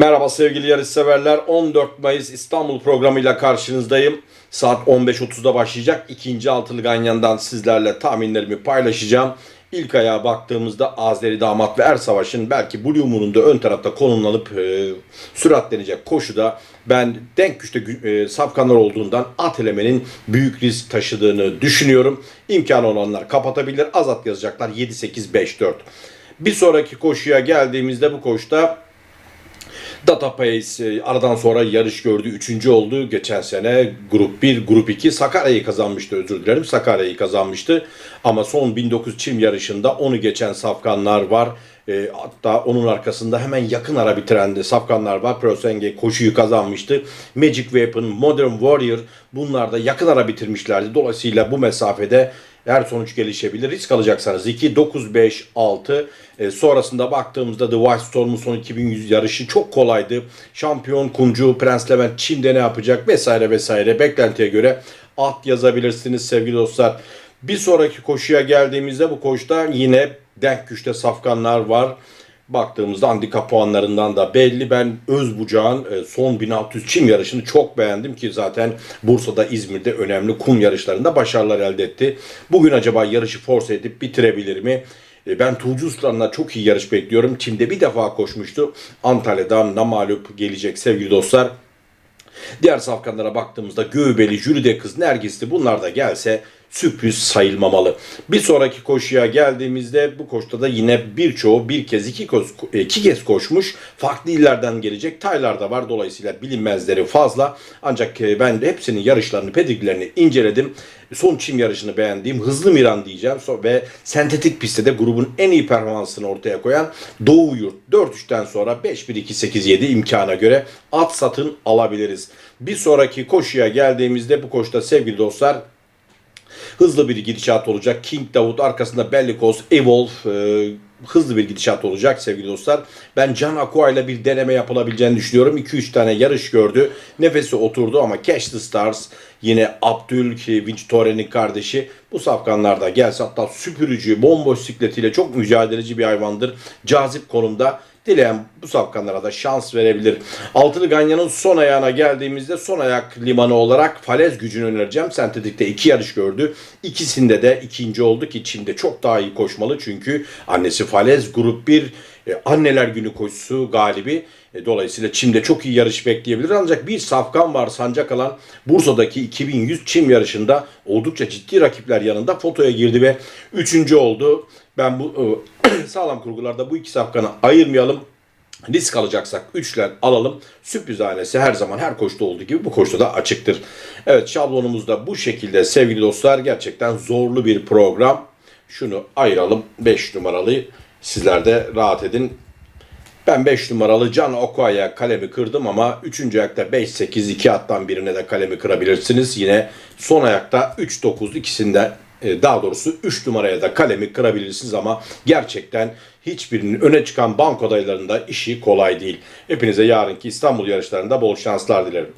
Merhaba sevgili yarışseverler. 14 Mayıs İstanbul programıyla karşınızdayım. Saat 15.30'da başlayacak. İkinci altılı ganyandan sizlerle tahminlerimi paylaşacağım. İlk ayağa baktığımızda Azeri Damat ve Er Savaş'ın belki Blue Moon'un da ön tarafta konumlanıp e, süratlenecek koşuda ben denk güçte gü- e, safkanlar olduğundan at elemenin büyük risk taşıdığını düşünüyorum. İmkanı olanlar kapatabilir. Azat yazacaklar 7-8-5-4. Bir sonraki koşuya geldiğimizde bu koşuda Datapace e, aradan sonra yarış gördü. Üçüncü oldu. Geçen sene grup 1, grup 2 Sakarya'yı kazanmıştı özür dilerim. Sakarya'yı kazanmıştı. Ama son 1900 çim yarışında onu geçen safkanlar var. E, hatta onun arkasında hemen yakın ara bitiren de safkanlar var. Prosenge koşuyu kazanmıştı. Magic Weapon, Modern Warrior bunlar da yakın ara bitirmişlerdi. Dolayısıyla bu mesafede her sonuç gelişebilir. Risk alacaksanız 2, 9, 5, 6. E, sonrasında baktığımızda The White Storm'un son 2100 yarışı çok kolaydı. Şampiyon Kuncu, Prens Levent Çin'de ne yapacak vesaire vesaire. Beklentiye göre at yazabilirsiniz sevgili dostlar. Bir sonraki koşuya geldiğimizde bu koşuda yine denk güçte safkanlar var. Baktığımızda handikap puanlarından da belli. Ben Özbucak'ın e, son 1600 çim yarışını çok beğendim ki zaten Bursa'da, İzmir'de önemli kum yarışlarında başarılar elde etti. Bugün acaba yarışı force edip bitirebilir mi? E, Ben Tuğcu Usta'ndan çok iyi yarış bekliyorum. Çim'de bir defa koşmuştu. Antalya'dan namalup gelecek sevgili dostlar. Diğer safkanlara baktığımızda Göğbeli, Jülide Kız, Nergisli bunlar da gelse sürpriz sayılmamalı. Bir sonraki koşuya geldiğimizde bu koşuda da yine birçoğu bir kez iki, koz, iki kez koşmuş. Farklı illerden gelecek taylar da var. Dolayısıyla bilinmezleri fazla. Ancak e, ben hepsinin yarışlarını, pediglerini inceledim. Son çim yarışını beğendiğim Hızlı Miran diyeceğim. Ve sentetik pistte de grubun en iyi performansını ortaya koyan Doğu Yurt. 4-3'ten sonra 5-1-2-8-7 imkana göre at satın alabiliriz. Bir sonraki koşuya geldiğimizde bu koşuda sevgili dostlar hızlı bir gidişat olacak. King Davut arkasında Bellikos, Evolve e, hızlı bir gidişat olacak sevgili dostlar. Ben Can Aqua ile bir deneme yapılabileceğini düşünüyorum. 2-3 tane yarış gördü. Nefesi oturdu ama Catch the Stars yine Abdül ki kardeşi bu safkanlarda gelse hatta süpürücü, bomboş sikletiyle çok mücadeleci bir hayvandır. Cazip konumda. Dileyen bu safkanlara da şans verebilir. Altılı Ganyan'ın son ayağına geldiğimizde son ayak limanı olarak falez gücünü önereceğim. Sentetik'te iki yarış gördü. İkisinde de ikinci oldu ki Çin'de çok daha iyi koşmalı. Çünkü annesi falez grup 1 e, anneler günü koşusu galibi. E, dolayısıyla Çim'de çok iyi yarış bekleyebilir. Ancak bir safkan var sancak alan Bursa'daki 2100 Çim yarışında oldukça ciddi rakipler yanında fotoya girdi ve üçüncü oldu. Ben bu e, sağlam kurgularda bu iki safkanı ayırmayalım. Risk alacaksak üçler alalım. Sürpriz hanesi her zaman her koşuda olduğu gibi bu koşuda da açıktır. Evet şablonumuz da bu şekilde sevgili dostlar. Gerçekten zorlu bir program. Şunu ayıralım. 5 numaralı sizler de rahat edin. Ben 5 numaralı Can Okoy'a kalemi kırdım ama 3. ayakta 5-8-2 attan birine de kalemi kırabilirsiniz. Yine son ayakta 3-9 ikisinde e, daha doğrusu 3 numaraya da kalemi kırabilirsiniz ama gerçekten hiçbirinin öne çıkan banko adaylarında işi kolay değil. Hepinize yarınki İstanbul yarışlarında bol şanslar dilerim.